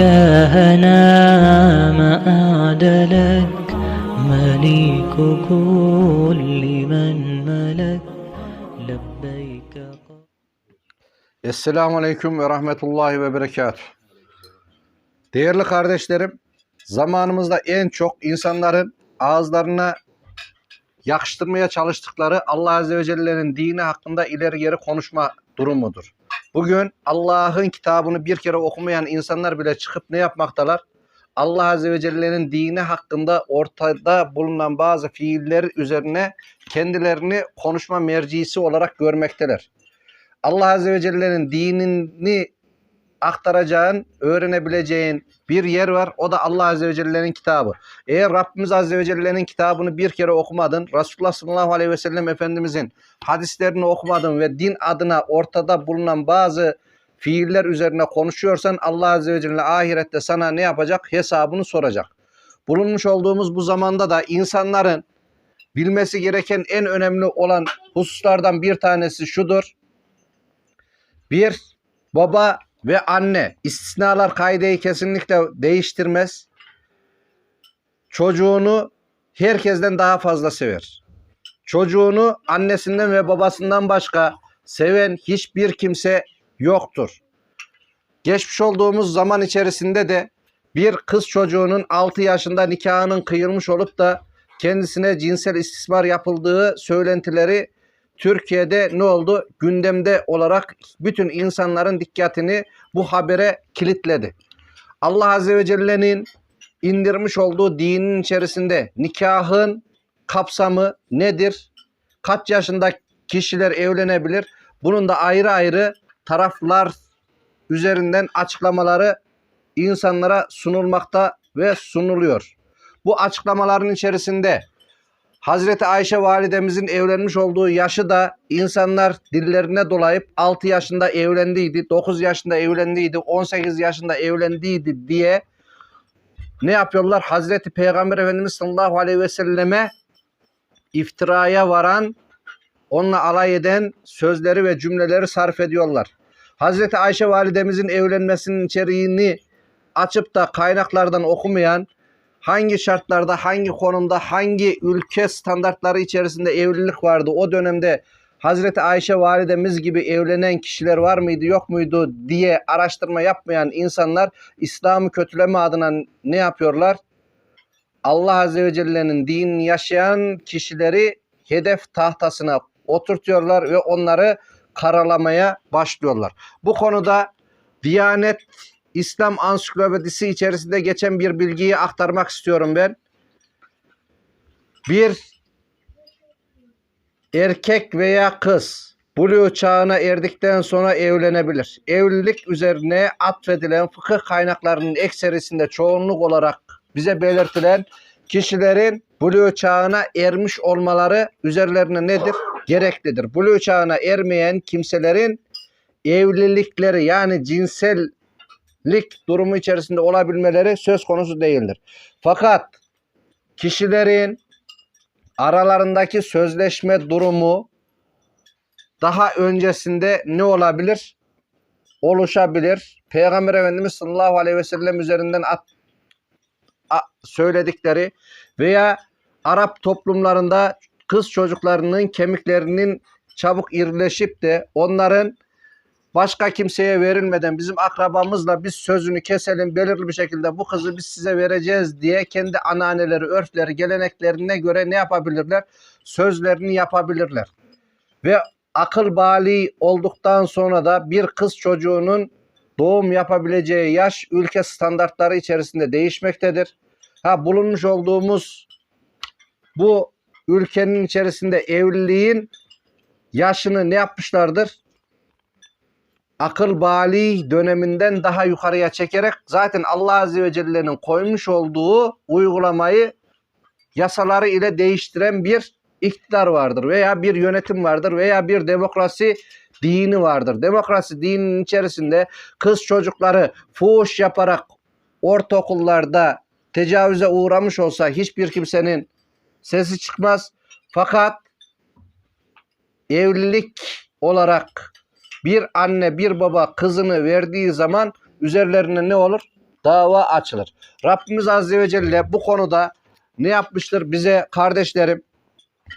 إلهنا ما أعدلك مليك كل من ملك لبيك Esselamu Aleyküm ve Rahmetullahi ve Berekatuhu. Değerli kardeşlerim, zamanımızda en çok insanların ağızlarına yakıştırmaya çalıştıkları Allah Azze ve Celle'nin dini hakkında ileri geri konuşma durumudur. Bugün Allah'ın kitabını bir kere okumayan insanlar bile çıkıp ne yapmaktalar? Allah Azze ve Celle'nin dini hakkında ortada bulunan bazı fiiller üzerine kendilerini konuşma mercisi olarak görmekteler. Allah Azze ve Celle'nin dinini aktaracağın, öğrenebileceğin bir yer var. O da Allah Azze ve Celle'nin kitabı. Eğer Rabbimiz Azze ve Celle'nin kitabını bir kere okumadın, Resulullah sallallahu aleyhi ve sellem Efendimizin hadislerini okumadın ve din adına ortada bulunan bazı fiiller üzerine konuşuyorsan Allah Azze ve Celle ahirette sana ne yapacak? Hesabını soracak. Bulunmuş olduğumuz bu zamanda da insanların bilmesi gereken en önemli olan hususlardan bir tanesi şudur. Bir, baba ve anne istisnalar kaideyi kesinlikle değiştirmez. Çocuğunu herkesten daha fazla sever. Çocuğunu annesinden ve babasından başka seven hiçbir kimse yoktur. Geçmiş olduğumuz zaman içerisinde de bir kız çocuğunun 6 yaşında nikahının kıyılmış olup da kendisine cinsel istismar yapıldığı söylentileri Türkiye'de ne oldu? Gündemde olarak bütün insanların dikkatini bu habere kilitledi. Allah Azze ve Celle'nin indirmiş olduğu dinin içerisinde nikahın kapsamı nedir? Kaç yaşında kişiler evlenebilir? Bunun da ayrı ayrı taraflar üzerinden açıklamaları insanlara sunulmakta ve sunuluyor. Bu açıklamaların içerisinde Hazreti Ayşe validemizin evlenmiş olduğu yaşı da insanlar dillerine dolayıp 6 yaşında evlendiydi, 9 yaşında evlendiydi, 18 yaşında evlendiydi diye ne yapıyorlar? Hazreti Peygamber Efendimiz sallallahu aleyhi ve selleme iftiraya varan, onunla alay eden sözleri ve cümleleri sarf ediyorlar. Hazreti Ayşe validemizin evlenmesinin içeriğini açıp da kaynaklardan okumayan, hangi şartlarda, hangi konumda, hangi ülke standartları içerisinde evlilik vardı o dönemde Hazreti Ayşe validemiz gibi evlenen kişiler var mıydı yok muydu diye araştırma yapmayan insanlar İslam'ı kötüleme adına ne yapıyorlar? Allah Azze ve Celle'nin dinini yaşayan kişileri hedef tahtasına oturtuyorlar ve onları karalamaya başlıyorlar. Bu konuda Diyanet İslam Ansiklopedisi içerisinde geçen bir bilgiyi aktarmak istiyorum ben. Bir erkek veya kız buluğ çağına erdikten sonra evlenebilir. Evlilik üzerine atfedilen fıkıh kaynaklarının ekserisinde çoğunluk olarak bize belirtilen kişilerin buluğ çağına ermiş olmaları üzerlerine nedir? Gereklidir. Buluğ çağına ermeyen kimselerin evlilikleri yani cinsel lik durumu içerisinde olabilmeleri söz konusu değildir. Fakat kişilerin aralarındaki sözleşme durumu daha öncesinde ne olabilir? Oluşabilir. Peygamber Efendimiz sallallahu aleyhi ve sellem üzerinden at, a, söyledikleri veya Arap toplumlarında kız çocuklarının kemiklerinin çabuk irileşip de onların başka kimseye verilmeden bizim akrabamızla biz sözünü keselim belirli bir şekilde bu kızı biz size vereceğiz diye kendi ananeleri, örfleri, geleneklerine göre ne yapabilirler? Sözlerini yapabilirler. Ve akıl bali olduktan sonra da bir kız çocuğunun doğum yapabileceği yaş ülke standartları içerisinde değişmektedir. Ha bulunmuş olduğumuz bu ülkenin içerisinde evliliğin yaşını ne yapmışlardır? Akıl bali döneminden daha yukarıya çekerek zaten Allah Azze ve Celle'nin koymuş olduğu uygulamayı yasaları ile değiştiren bir iktidar vardır veya bir yönetim vardır veya bir demokrasi dini vardır. Demokrasi dininin içerisinde kız çocukları fuhuş yaparak ortaokullarda tecavüze uğramış olsa hiçbir kimsenin sesi çıkmaz. Fakat evlilik olarak bir anne bir baba kızını verdiği zaman üzerlerine ne olur? dava açılır. Rabbimiz Azze ve Celle bu konuda ne yapmıştır bize kardeşlerim?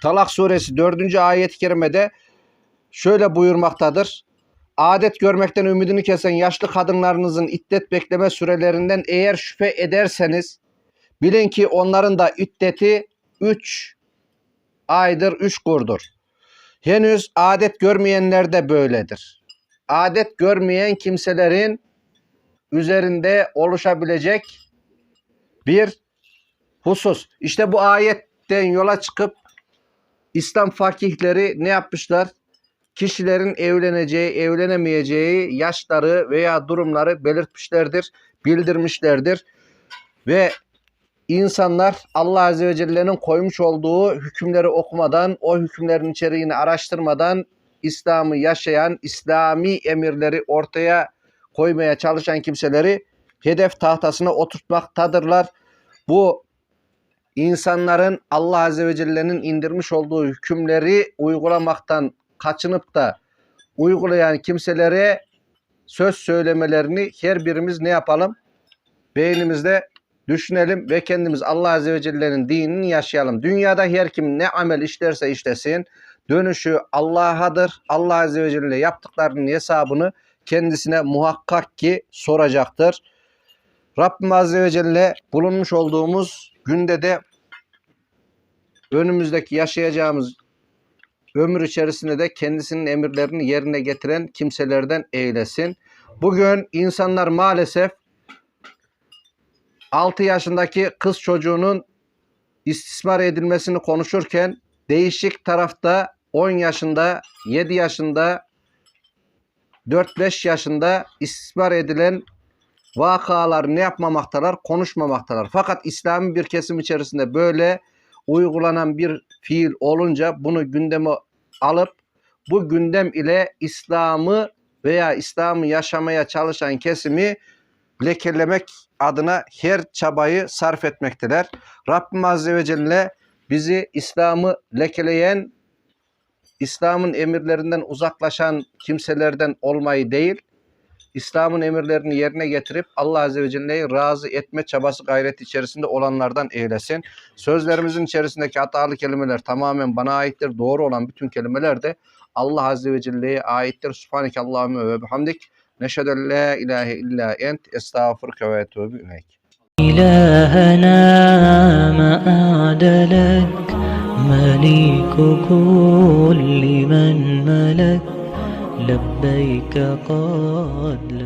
Talak suresi 4. ayet-i kerimede şöyle buyurmaktadır. Adet görmekten ümidini kesen yaşlı kadınlarınızın iddet bekleme sürelerinden eğer şüphe ederseniz bilin ki onların da iddeti 3 aydır, 3 kurdur. Henüz adet görmeyenler de böyledir. Adet görmeyen kimselerin üzerinde oluşabilecek bir husus. İşte bu ayetten yola çıkıp İslam fakihleri ne yapmışlar? Kişilerin evleneceği, evlenemeyeceği yaşları veya durumları belirtmişlerdir, bildirmişlerdir. Ve insanlar Allah Azze ve Celle'nin koymuş olduğu hükümleri okumadan, o hükümlerin içeriğini araştırmadan İslam'ı yaşayan, İslami emirleri ortaya koymaya çalışan kimseleri hedef tahtasına oturtmaktadırlar. Bu insanların Allah Azze ve Celle'nin indirmiş olduğu hükümleri uygulamaktan kaçınıp da uygulayan kimselere söz söylemelerini her birimiz ne yapalım? Beynimizde düşünelim ve kendimiz Allah Azze ve Celle'nin dinini yaşayalım. Dünyada her kim ne amel işlerse işlesin dönüşü Allah'adır. Allah Azze ve Celle yaptıklarının hesabını kendisine muhakkak ki soracaktır. Rabbim Azze ve Celle bulunmuş olduğumuz günde de önümüzdeki yaşayacağımız ömür içerisinde de kendisinin emirlerini yerine getiren kimselerden eylesin. Bugün insanlar maalesef 6 yaşındaki kız çocuğunun istismar edilmesini konuşurken değişik tarafta 10 yaşında, 7 yaşında, 4-5 yaşında istismar edilen vakalar ne yapmamaktalar? Konuşmamaktalar. Fakat İslami bir kesim içerisinde böyle uygulanan bir fiil olunca bunu gündeme alıp bu gündem ile İslam'ı veya İslam'ı yaşamaya çalışan kesimi lekelemek adına her çabayı sarf etmekteler. Rabbim Azze ve Celle bizi İslam'ı lekeleyen, İslam'ın emirlerinden uzaklaşan kimselerden olmayı değil, İslam'ın emirlerini yerine getirip Allah Azze ve Celle'yi razı etme çabası gayreti içerisinde olanlardan eylesin. Sözlerimizin içerisindeki hatalı kelimeler tamamen bana aittir. Doğru olan bütün kelimeler de Allah Azze ve Celle'ye aittir. Subhaneke Allahümme ve bihamdik. نشهد أن لا إله إلا أنت أستغفرك وأتوب إليك. إلهنا ما أعد لك مليك كل من ملك لبيك قد لا